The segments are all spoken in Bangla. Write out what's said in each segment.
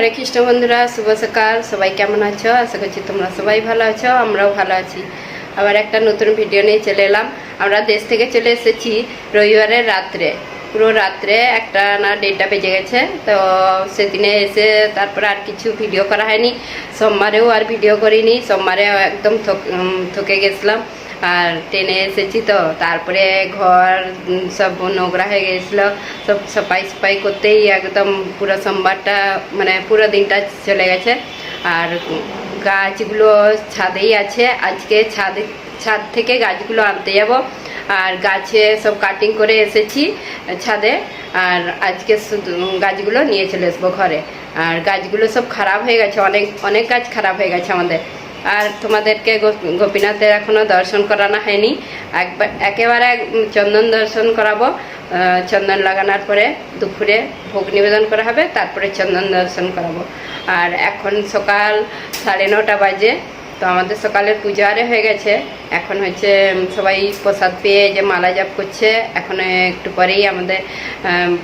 হরে কৃষ্ণ বন্ধুরা, শুভ সকাল। সবাই কেমন আছো? আশা করছি তোমরা সবাই ভালো আছো, আমরাও ভালো আছি। আবার একটা নতুন ভিডিও নিয়ে চলে এলাম। আমরা দেশ থেকে চলে এসেছি রবিবারের রাত্রে। পুরো রাত্রে একটা না ডেটটা বেজে গেছে, তো সেদিনে এসে তারপর আর কিছু ভিডিও করা হয়নি। সোমবারেও আর ভিডিও করিনি, সোমবারে একদম থকে গেছিলাম। আর ট্রেনে এসেছি তো। তারপরে ঘর সব নোংরা হয়ে গেছিল। সব সাফাই সাফাই করতেই একদম পুরো সোমবারটা মানে পুরো দিনটা চলে গেছে। আর গাছগুলো ছাদেই আছে। আজকে ছাদে, ছাদ থেকে গাছগুলো আনতে যাব। আর গাছে সব কাটিং করে এসেছি ছাদে। আর আজকে গাছগুলো নিয়ে চলে আসব ঘরে। আর গাছগুলো সব খারাপ হয়ে গেছে। অনেক অনেক গাছ খারাপ হয়ে গেছে আমাদের। আর তোমাদেরকে গোপীনাথের এখনও দর্শন করানো হয়নি। একবার একেবারে চন্দন দর্শন করাবো। চন্দন লাগানোর পরে দুপুরে ভোগ নিবেদন করা হবে, তারপরে চন্দন দর্শন করাবো। আর এখন সকাল সাড়ে নটা বাজে। তো আমাদের সকালের পুজো আরে হয়ে গেছে। এখন হচ্ছে সবাই প্রসাদ পেয়ে যে মালা জাপ করছে। এখন একটু পরেই আমাদের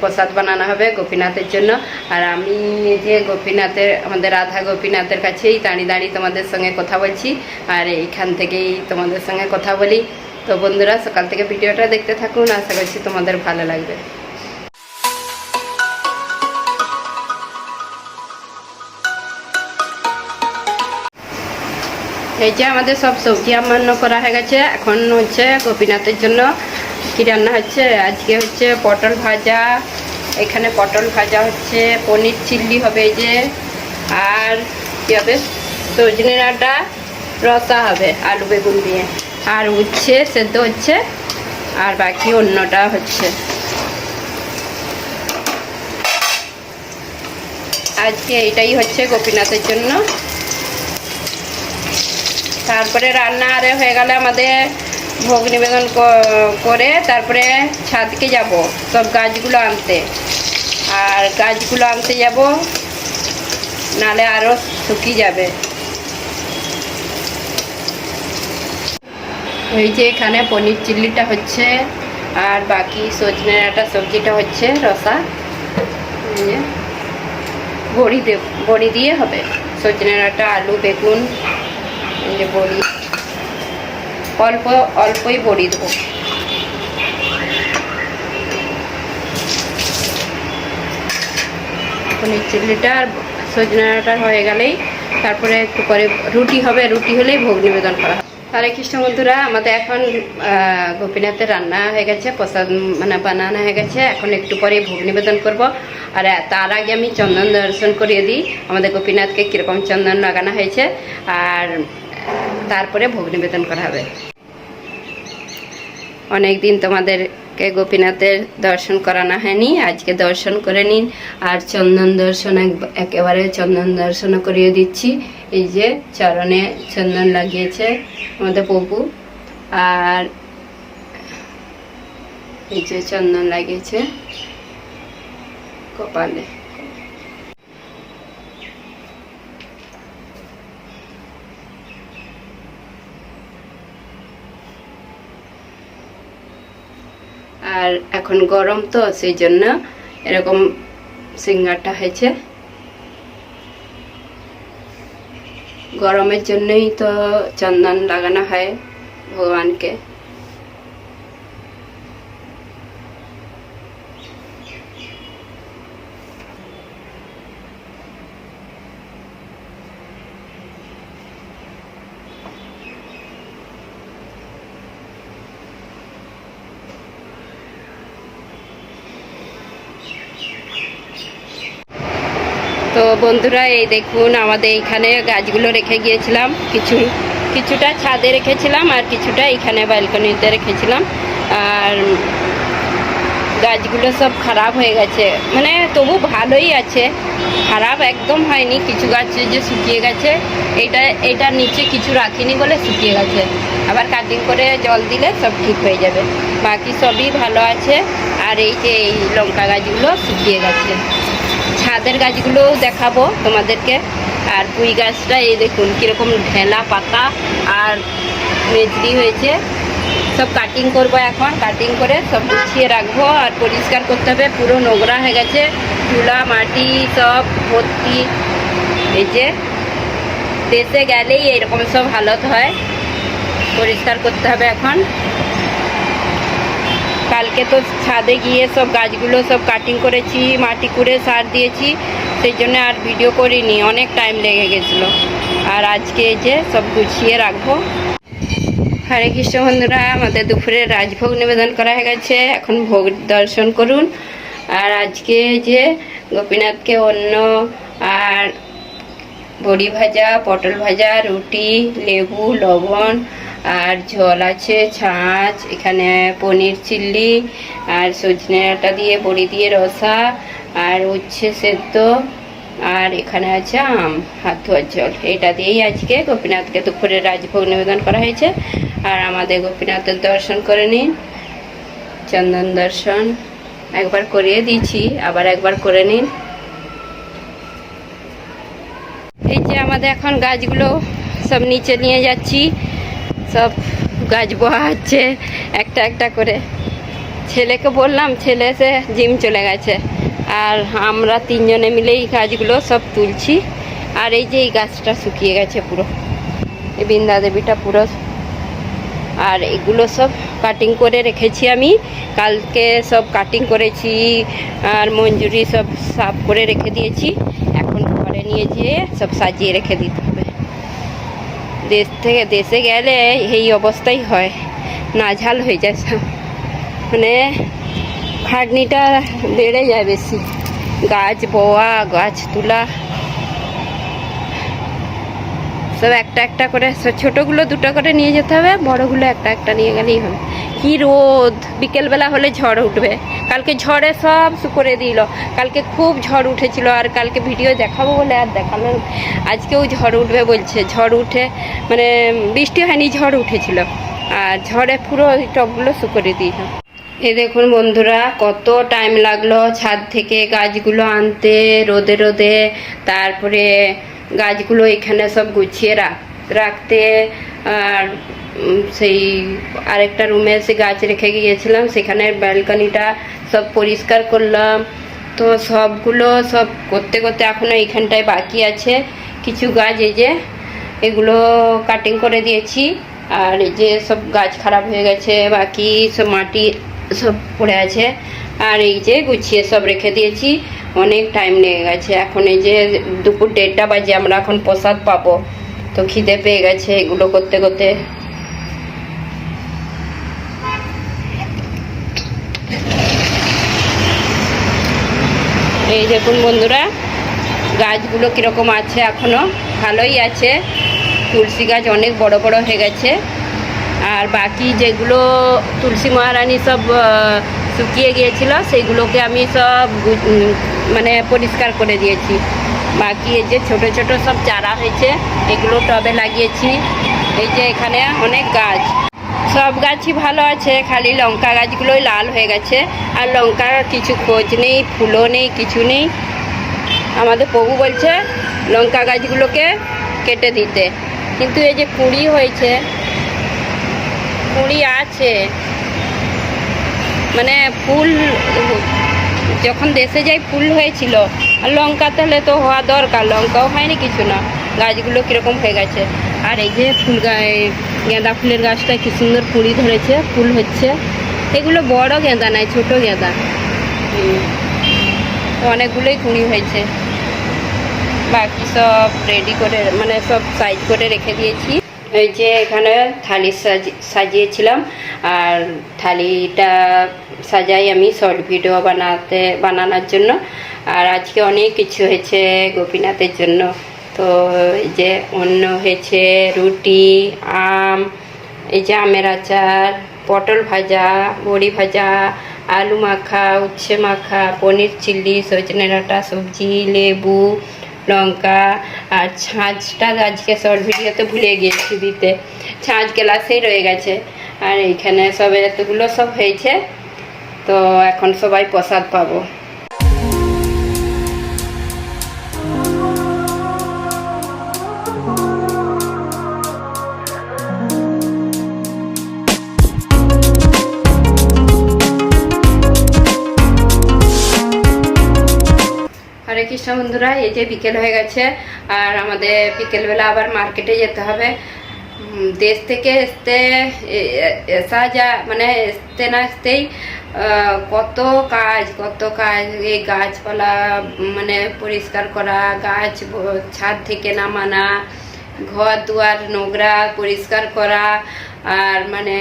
প্রসাদ বানানো হবে গোপীনাথের জন্য। আর আমি যে গোপীনাথের, আমাদের রাধা গোপীনাথের কাছেই দাঁড়িয়ে দাঁড়িয়ে তোমাদের সঙ্গে কথা বলছি। আর এইখান থেকেই তোমাদের সঙ্গে কথা বলি। তো বন্ধুরা, সকাল থেকে ভিডিওটা দেখতে থাকুন। আশা করছি তোমাদের ভালো লাগবে। এই যে আমাদের সব সবজি আমান্য করা হয়ে গেছে। এখন হচ্ছে গোপীনাথের জন্য কি রান্না হচ্ছে? আজকে হচ্ছে পটল ভাজা, এখানে পটল ভাজা হচ্ছে, পনির চিল্লি হবে এই যে, আর কি হবে? সজনে ডাঁটা, রসা হবে, আলু বেগুন দিয়ে। আর উচ্ছে, সেদ্ধ হচ্ছে, আর বাকি অন্যটা হচ্ছে। আজকে এইটাই হচ্ছে গোপীনাথের জন্য। তারপরে রান্না আরে হয়ে গেলে আমাদের ভোগ নিবেদন করে তারপরে ছাদকে যাব সব গাছগুলো আনতে। আর গাছগুলো আনতে যাব, নালে আরও শুকিয়ে যাবে। এই যে এখানে পনির চিল্লিটা হচ্ছে, আর বাকি সজনে ডাঁটা সবজিটা হচ্ছে রসা। বড়ি দে বড়ি দিয়ে হবে। সজনে ডাঁটা আলু, বেগুন যে বড়ি অল্প, অল্পই বড়ি দেবো। সজনে ডাঁটা হয়ে গেলেই তারপরে একটু পরে রুটি হবে। রুটি হলেই ভোগ নিবেদন করা হবে হরে কৃষ্ণ বন্ধুরা, আমাদের এখন গোপীনাথের রান্না হয়ে গেছে, প্রসাদ মানে বানানো হয়ে গেছে। এখন একটু পরে ভোগ নিবেদন করব। আর তার আগে আমি চন্দন দর্শন করিয়ে দিই। আমাদের গোপীনাথকে কীরকম চন্দন লাগানো হয়েছে। আর তারপরে ভোগ নিবেদন করা হবে। অনেক দিন তোমাদেরকে গোপীনাথের দর্শন করানো হয়নি, আজকে দর্শন করে নিন। আর চন্দন দর্শন এক- একেবারে চন্দন দর্শনও করিয়ে দিচ্ছি। এই যে চরণে চন্দন লাগিয়েছে আমাদের প্রভু আর এই যে চন্দন লাগিয়েছে কপালে। আর এখন গরম তো, সেই জন্য এরকম সিঙ্গারটা হয়েছে। গরমের জন্যই তো চন্দন লাগানো হয় ভগবানকে। তো বন্ধুরা, এই দেখুন, আমাদের এইখানে গাছগুলো রেখে গিয়েছিলাম। কিছু, কিছুটা ছাদে রেখেছিলাম আর কিছুটা এইখানে ব্যালকনিতে রেখেছিলাম। আর গাছগুলো সব খারাপ হয়ে গেছে। মানে তবু ভালোই আছে। খারাপ একদম হয়নি। কিছু গাছ যে শুকিয়ে গেছে, এটা এটার নিচে কিছু রাখিনি বলে শুকিয়ে গেছে। আবার কাটিং করে জল দিলে সব ঠিক হয়ে যাবে। বাকি সবই ভালো আছে। আর এই যে এই লঙ্কা গাছগুলো শুকিয়ে গেছে। ছাদের গাছগুলোও দেখাবো তোমাদেরকে। আর পুঁই গাছটা এই দেখুন, কীরকম ঢেলা পাতা আর মেজরি হয়েছে। সব কাটিং করব এখন কাটিং করে সব গুছিয়ে রাখব আর পরিষ্কার করতে হবে। পুরো নোংরা হয়ে গেছে, চুলা, মাটি, সব ভর্তি। এই যে, দেশে গেলেই এরকম সব হালত হয়। পরিষ্কার করতে হবে এখন। কালকে তো ছাদে গিয়ে সব গাছগুলো সব কাটিং করেছি, মাটি করে সার দিয়েছি, সেই জন্য আর ভিডিও করিনি, অনেক টাইম লেগে গেছিল। আর আজকে এই যে সব গুছিয়ে রাখব। হরে কৃষ্ণ বন্ধুরা, আমাদের দুপুরে রাজভোগ নিবেদন করা হয়ে গেছে। এখন ভোগ দর্শন করুন। আর আজকে যে গোপীনাথকে অন্য আর বড়ি ভাজা, পটল ভাজা, রুটি, লেবু, লবণ আর ঝোল আছে, ছাঁচ, এখানে পনির চিল্লি, আর সজনে আটা দিয়ে, বড়ি দিয়ে রসা, আর উচ্ছে সেদ্ধ, আর এখানে আছে আম, হাত ধোয়ার জল। এটা দিয়েই আজকে গোপীনাথকে দুপুরে রাজভোগ নিবেদন করা হয়েছে। আর আমাদের গোপীনাথের দর্শন করে নিন। চন্দন দর্শন। একবার করিয়ে দিয়েছি, আবার একবার করে নিন। এই যে আমাদের এখন গাছগুলো সব নিচে নিয়ে যাচ্ছি। সব গাছ বোয়া হচ্ছে একটা একটা করে। ছেলেকে বললাম, ছেলে এসে জিম চলে গেছে। আর আমরা তিনজনে মিলেই গাছগুলো সব তুলছি। আর এই যে এই গাছটা শুকিয়ে গেছে পুরো। এই বৃন্দা দেবীটা পুরো আর এগুলো সব কাটিং করে রেখেছি আমি। কালকে সব কাটিং করেছি, আর মঞ্জুরি সব সাফ করে রেখে দিয়েছি। এখন ঘরে নিয়ে যেয়ে সব সাজিয়ে রেখে দিতে হবে। দেশ থেকে দেশে গেলে এই অবস্থাই হয়। নাঝাল হয়ে যায়। মানে খাটনিটা বেড়ে যায় বেশি। গাছ বোয়া, গাছ তোলা। সব একটা একটা করে ছোটগুলো দুটো করে নিয়ে যেতে হবে, বড়গুলো একটা একটা নিয়ে গেলেই হবে। কি রোদ! বিকেলবেলা হলে ঝড় উঠবে। কালকে ঝড়ে সব করে দিল। কালকে খুব ঝড় উঠেছিল আর কালকে ভিডিও দেখাবো বলে আর দেখাল। আজকেও ঝড় উঠবে বলছে। ঝড় উঠে মানে বৃষ্টি হয়নি, ঝড় উঠেছিল। আর ঝড়ে পুরো ওই টবগুলো শুকরে দিল। এ দেখুন বন্ধুরা, কত টাইম লাগল ছাদ থেকে গাছগুলো আনতে, রোদে রোদে, তারপরে গাছগুলো এখানে সব গুছিয়ে রাখ রাখতে, আর সেই আরেকটা রুমে সে গাছ রেখে গিয়েছিলাম। সেখানে ব্যালকনিটা সব পরিষ্কার করলাম। তো সবগুলো সব করতে করতে এখনও এইখানটায় বাকি আছে। কিছু গাছ এই যে, এগুলো কাটিং করে দিয়েছি। আর এই যে সব গাছ খারাপ হয়ে গেছে, বাকি সব মাটি সব পড়ে আছে। আর এই যে গুছিয়ে সব রেখে দিয়েছি। অনেক টাইম লেগে গেছে। এখন এই যে দুপুর দেড়টা বাজে, আমরা এখন প্রসাদ পাবো। তো খিদে পেয়ে গেছে এগুলো করতে করতে। এই দেখুন বন্ধুরা, গাছগুলো কীরকম আছে এখনও ভালোই আছে। তুলসী গাছ অনেক বড় বড় হয়ে গেছে। আর বাকি যেগুলো তুলসী মহারানী সব শুকিয়ে গিয়েছিল, সেইগুলোকে আমি সব মানে পরিষ্কার করে দিয়েছি। বাকি এই যে ছোট ছোট সব চারা হয়েছে, এগুলো টবে লাগিয়েছি। এই যে এখানে অনেক গাছ। সব গাছই ভালো আছে, খালি লঙ্কা গাছগুলোই লাল হয়ে গেছে। আর লঙ্কার কিছু খোঁজ নেই, ফুলও নেই, কিছু নেই। আমাদের প্রভু বলছে, লঙ্কা গাছগুলোকে কেটে দিতে। কিন্তু এই যে কুড়ি হয়েছে, কুড়ি আছে। মানে ফুল, যখন দেশে যাই ফুল হয়েছিল, আর লঙ্কা তাহলে তো হওয়া দরকার, লঙ্কাও হয়নি কিছু না, গাছগুলো কীরকম হয়ে গেছে। আর এই যে ফুল গেঁদা ফুলের গাছটা কি সুন্দর কুড়ি ধরেছে, ফুল হচ্ছে। এগুলো বড় গেঁদা নয়, ছোট গেঁদা। অনেকগুলোই কুড়ি হয়েছে। বাকি সব রেডি করে মানে সব সাইজ করে রেখে দিয়েছি। এই যে এখানে থালি সাজি- সাজিয়েছিলাম, আর থালিটা সাজাই আমি শর্ট ভিডিও বানাতে, বানানোর জন্য। আর আজকে অনেক কিছু হয়েছে গোপীনাথের জন্য। তো এই যে অন্য হয়েছে রুটি, আম, এই যে আমের আচার, পটল ভাজা, বড়ি ভাজা, আলু মাখা, উচ্ছে মাখা, পনির চিল্লি সজনে ডাঁটা, সবজি, লেবু, লঙ্কা। আর ছাঁচটা আজকে শর্ট ভিডিওতে ভুলে গিয়েছি দিতে। ছাঁচ গ্লাসেই রয়ে গেছে। আর এইখানে সব এতগুলো সব হয়েছে। তো এখন সবাই প্রসাদ পাবো। কৃষ্ণ বন্ধুরা, এই যে বিকেল হয়ে গেছে, আর আমাদের বিকেলবেলা আবার মার্কেটে যেতে হবে। দেশ থেকে আসতে এসা যা মানে আসতে না আসতেই কত কাজ কত কাজ, এই গাছপালা মানে পরিষ্কার করা, গাছ ছাদ থেকে নামানা, ঘর দুয়ার, নোংরা, পরিষ্কার করা, আর মানে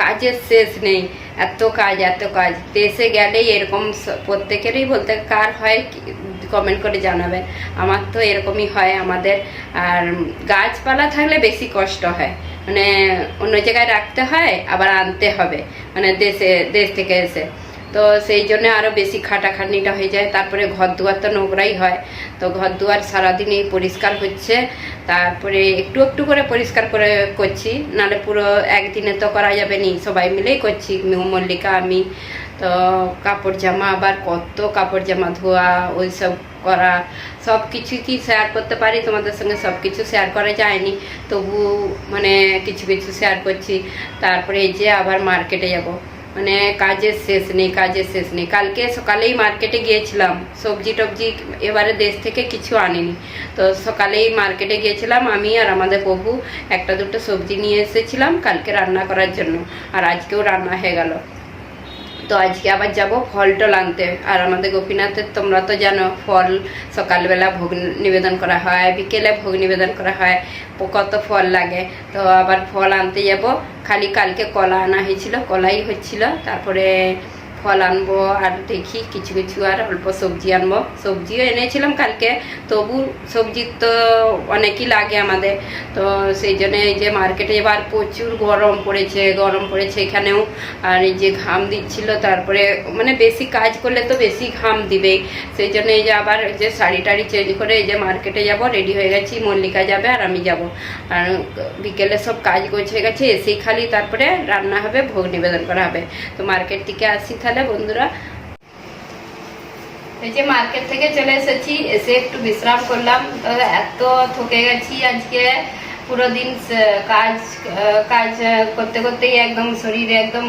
কাজের শেষ নেই, এত কাজ এত কাজ, দেশে গেলেই এরকম প্রত্যেকেরই বলতে কার হয় কমেন্ট করে জানাবেন। আমার তো এরকমই হয় আমাদের। আর গাছপালা থাকলে বেশি কষ্ট হয়। মানে অন্য জায়গায় রাখতে হয়, আবার আনতে হবে। মানে দেশে, দেশ থেকে এসে। তো সেই জন্য আরও বেশি খাটাখাটনিটা হয়ে যায়। তারপরে ঘর দুয়ার তো নোংরাই হয়। তো ঘর দুয়ার সারাদিনই পরিষ্কার হচ্ছে। তারপরে একটু একটু করে পরিষ্কার করে করছি। নাহলে পুরো একদিনে তো করা যাবে নি। সবাই মিলেই করছি। মল্লিকা, আমি। তো কাপড় জামা আবার কত কাপড় জামা, ধোয়া, ওই সব করা, সব কিছু কি শেয়ার করতে পারি? তোমাদের সঙ্গে সব কিছু শেয়ার করা যায়নি। তবু মানে কিছু কিছু শেয়ার করছি। তারপরে এই যে আবার মার্কেটে যাব। মানে কাজের শেষ নেই, কাজের শেষ নেই। কালকে সকালেই মার্কেটে গিয়েছিলাম। সবজি টবজি এবারে দেশ থেকে কিছু আনিনি। তো সকালেই মার্কেটে গিয়েছিলাম। আমি আর আমাদের প্রভু একটা দুটো সবজি নিয়ে এসেছিলাম কালকে রান্না করার জন্য। আর আজকেও রান্না হয়ে গেল। তো আজকে আবার যাব ফল টল আনতে। আর আমাদের গোপীনাথের, তোমরা তো জানো, ফল সকালবেলা ভোগ নিবেদন করা হয়, বিকেলে ভোগ নিবেদন করা হয়, কত ফল লাগে। তো আবার ফল আনতে যাব। খালি কালকে কলা আনা হয়েছিল, কলাই হচ্ছিল, তারপরে ফল আনব আর দেখি কিছু কিছু আর অল্প সবজি আনব। সবজিও এনেছিলাম কালকে, তবু সবজি তো অনেকই লাগে আমাদের। তো সেই জন্য এই যে মার্কেটে এবার প্রচুর গরম পড়েছে গরম পড়েছে এখানেও। আর এই যে ঘাম দিচ্ছিল, তারপরে মানে বেশি কাজ করলে তো বেশি ঘাম দিবে। সেই জন্য এই যে আবার যে শাড়ি টাড়ি চেঞ্জ করে এই যে মার্কেটে যাব রেডি হয়ে গেছি, মল্লিকা যাবে আর আমি যাব। আর বিকেলে সব কাজ গোছে গেছে, এসেই খালি তারপরে রান্না হবে, ভোগ নিবেদন করা হবে। তো মার্কেট থেকে আসি তাহলে। বন্ধুরা, এই যে মার্কেট থেকে চলে এসেছি, এসে একটু বিশ্রাম করলাম। এত থকে গেছি আজকে, পুরো দিন কাজ কাজ করতে করতেই একদম শরীরে একদম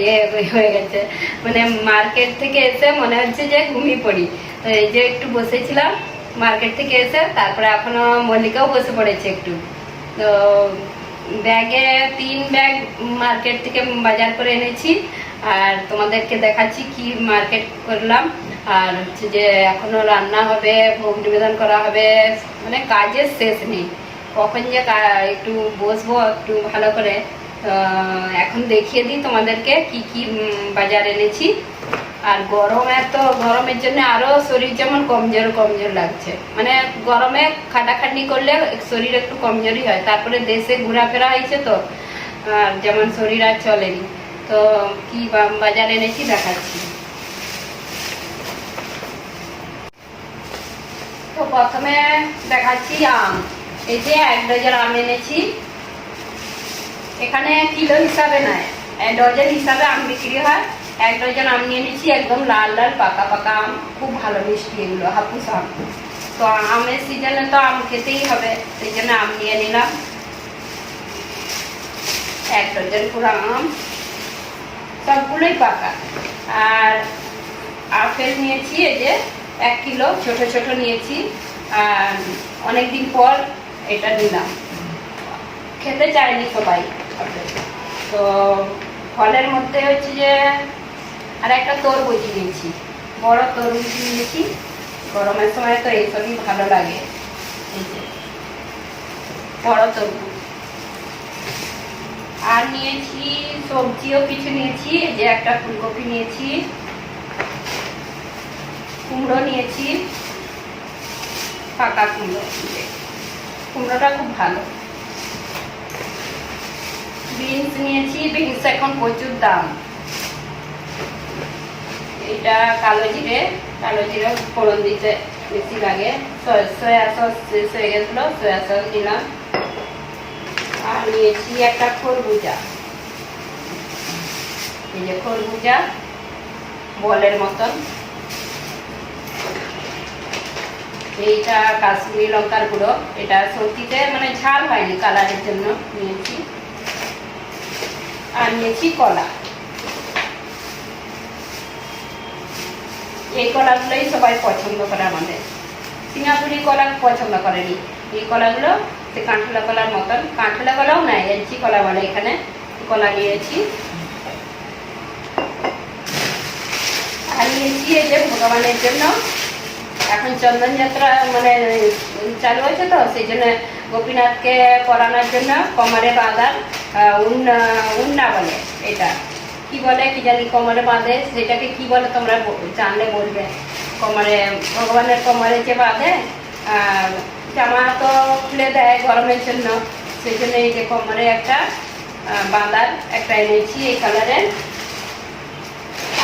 ইয়ে হয়ে গেছে। মানে মার্কেট থেকে এসে মনে হচ্ছে যে ঘুমিয়ে পড়ি। তো এই যে একটু বসেছিলাম মার্কেট থেকে এসে তারপরে এখনও মল্লিকাও বসে পড়েছে একটু। তো ব্যাগে তিন ব্যাগ মার্কেট থেকে বাজার করে এনেছি। আর তোমাদেরকে দেখাচ্ছি কি মার্কেট করলাম। আর হচ্ছে যে এখনও রান্না হবে, ভোগ নিবেদন করা হবে মানে কাজের শেষ নেই। কখন যে একটু বসবো, একটু ভালো করে। এখন দেখিয়ে দিই তোমাদেরকে কি কি বাজার এনেছি। আর গরম এত গরমের জন্য আরও শরীর যেমন কমজোর কমজোর লাগছে। মানে গরমে খাটাখাটনি করলে শরীর একটু কমজোরি হয়। তারপরে দেশে ঘোরাফেরা হয়েছে তো, আর যেমন শরীর আর চলেনি। তো কি বাজার এনেছি দেখাচ্ছি। তো প্রথমে দেখাচ্ছি আম। এই যে এক ডজন আম এনেছি। এখানে কিলো হিসাবে নয় এক ডজন হিসাবে আম বিক্রি হয়। এক ডজন আম নিয়ে নিচ্ছি একদম লাল লাল, পাকা পাকা আম, খুব ভালো মিষ্টি এগুলো, হাপুস আম। তো আমের সিজনে তো আম খেতেই হবে, সেই জন্য আম নিয়ে নিলাম। এক ডজন পুরো আম। সবগুলোই পাকা। আর আপেল নিয়েছি, এই যে এক কিলো, ছোট ছোট নিয়েছি। আর অনেকদিন পর এটা নিলাম। খেতে চায়নি সবাই তো ফলের মধ্যে হচ্ছে যে আর একটা তরমুজ নিয়েছি। বড় তরমুজ নিয়েছি। গরমের সময় তো এইসবই ভালো লাগে। এই যে বড় তরমুজ। আর নিয়েছি সবজিও কিছু নিয়েছি যে একটা ফুলকপি নিয়েছি, কুমড়ো নিয়েছি, পাকা কুমড়ো কুমড়োটা খুব ভালো। বিনস নিয়েছি, বিনস এখন প্রচুর দাম। এটা কালো জিরে কালো জিরে ফোড়ন দিতে বেশি লাগে। সয়া সয়া সস শেষ হয়ে গেছিল, সয়া সস দিলাম। আর নিয়েছি একটা খরবুজা। এই যে খরবুজা, বলের মতন। এইটা কাশ্মীরি লঙ্কার গুঁড়ো। এটা সবজিতে মানে ঝাল হয়নি কালারের জন্য নিয়েছি। আর নিয়েছি কলা। এই কলাগুলোই সবাই পছন্দ করে আমাদের। সিঙ্গাপুরি কলা পছন্দ করেনি। এই কলাগুলো সে কাঁঠালা কলার মতন। কাঁঠালা কলাও নাই, এলচি কলা বলে এখানে। কলা নিয়েছি। আর নিয়েছি এই যে ভগবানের জন্য। এখন চন্দন যাত্রা মানে চালু হয়েছে তো, সেই জন্য গোপীনাথকে পরানোর জন্য কোমরে বাঁধার উন্না উন্না বলে এটা। কি বলে, কি জানি কোমরে বাঁধে, সেটাকে কি বলে তোমরা জানলে বলবে। কোমরে, ভগবানের কোমরে যে বাঁধে জামা তো খুলে দেয়, গরমের জন্য। সেই জন্য এই যে কোমরে একটা বাঁধার একটা এনেছি এই কালারের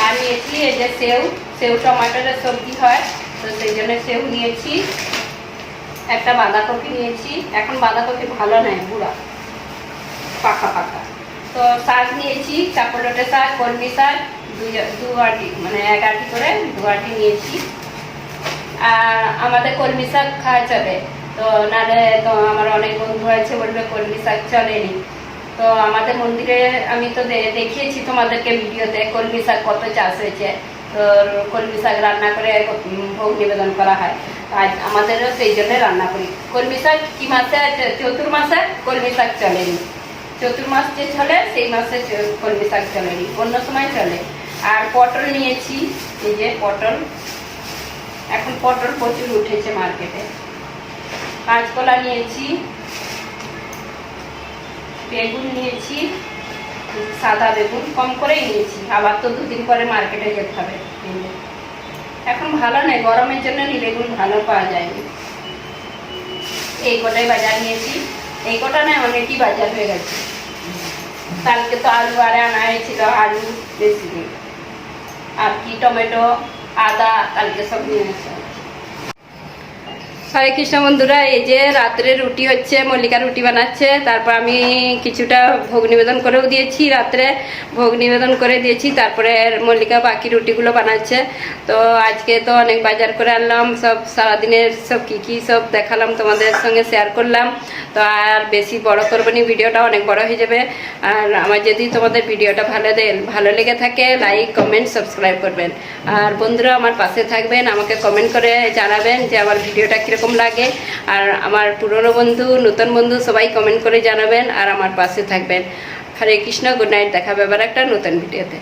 আর নিয়েছি এই যে সেউ সেউ টমাটোরের সবজি হয়, তো সেই জন্য সেউ নিয়েছি। একটা বাঁধাকপি নিয়েছি। এখন বাঁধাকপি ভালো নেয় বুড়া। পাকা পাকা। তো শাক নিয়েছি চাপলোটে শাক কর্মী শাক, দুই দু আটি মানে এক আটি করে দু আটি নিয়েছি। আমাদের কলমি শাক খাওয়া চলে তো নাহলে তো আমার অনেক বন্ধু আছে, বলবে কলমি শাক চলেনি। তো আমাদের মন্দিরে আমি তো দেখিয়েছি তোমাদেরকে ভিডিওতে কলমি শাক কত চাষ হয়েছে। তো কলমি শাক রান্না করে ভোগ নিবেদন করা হয়। আজ আমাদেরও সেই জন্য রান্না করি। কলমি শাক কি মাসে আছে চতুর মাসে কলমি শাক চলেনি। চতুর্মাস যে চলে, সেই মাসে কলমি শাক চলেনি। অন্য সময় চলে। আর পটল নিয়েছি, এই যে পটল। এখন পটল প্রচুর উঠেছে মার্কেটে। কাঁচকলা নিয়েছি, বেগুন নিয়েছি, সাদা বেগুন, কম করেই নিয়েছি। আবার তো দুদিন পরে মার্কেটে যেতে হবে এখন ভালো নেই গরমের জন্য বেগুন ভালো পাওয়া যায়নি। এই কটাই বাজার নিয়েছি। এই কটা নয় অনেকই বাজার হয়ে গেছে। কালকে তো আলু আরে আনা হয়েছিল, আলু বেশি। আর কি টমেটো আদা কালকে সব নিয়ে এসে হরে কৃষ্ণ বন্ধুরা, এই যে রাত্রে রুটি হচ্ছে, মল্লিকা রুটি বানাচ্ছে, তারপর আমি কিছুটা ভোগ নিবেদন করেও দিয়েছি রাত্রে, ভোগ নিবেদন করে দিয়েছি, তারপরে মল্লিকা বাকি রুটিগুলো বানাচ্ছে। তো আজকে তো অনেক বাজার করে আনলাম, সব সারাদিনের সব কী কী সব দেখালাম, তোমাদের সঙ্গে শেয়ার করলাম। তো আর বেশি বড় করব নি, ভিডিওটা অনেক বড় হয়ে যাবে। আর আমার যদি তোমাদের ভিডিওটা ভালো ভালো লেগে থাকে লাইক কমেন্ট সাবস্ক্রাইব করবেন। আর বন্ধুরা, আমার পাশে থাকবেন, আমাকে কমেন্ট করে জানাবেন যে আমার ভিডিওটা কীরকম লাগে। আর আমার পুরনো বন্ধু, নতুন বন্ধু সবাই কমেন্ট করে জানাবেন আর আমার পাশে থাকবেন। হরে কৃষ্ণ গুড নাইট দেখাবে আবার একটা নতুন ভিডিওতে